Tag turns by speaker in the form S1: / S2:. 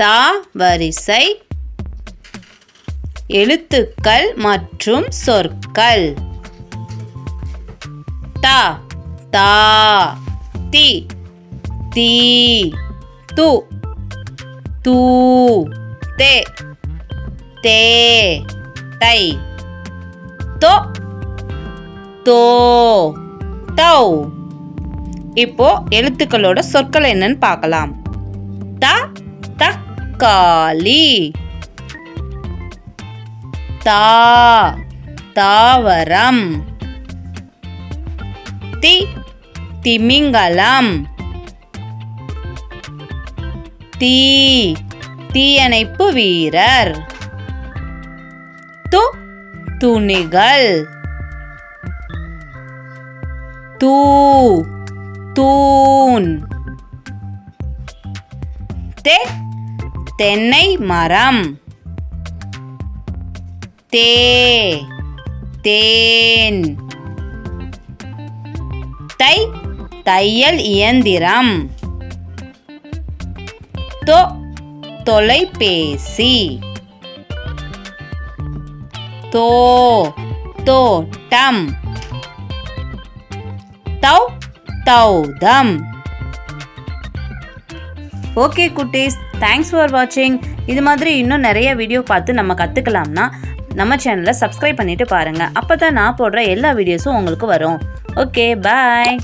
S1: தா வரிசை எழுத்துக்கள் மற்றும் சொற்கள். தா தா தி தி து தூ தே தே தை. தோ தோ தௌ. இப்போ எழுத்துக்களோட சொற்கள் என்னன்னு பார்க்கலாம். த காளி தா தாவரம். தி திமிங்கலம். தீ தீயணைப்பு வீரர். து துணிகள். தூ தூண். தே தென்னை மரம். தே தேன். தை தையல் இயந்திரம். தொ தொலைபேசி. தோ தோட்டம். தௌ தௌதம். ஓகே குட்டீஸ் தேங்க்ஸ் ஃபார் வாட்சிங் இது மாதிரி இன்னும் நிறைய வீடியோ பார்த்து நம்ம கற்றுக்கலாம்னா நம்ம சேனலை சப்ஸ்கிரைப் பண்ணிவிட்டு பாருங்கள் அப்போ தான் நான் போடுற எல்லா வீடியோஸும் உங்களுக்கு வரும். Okay bye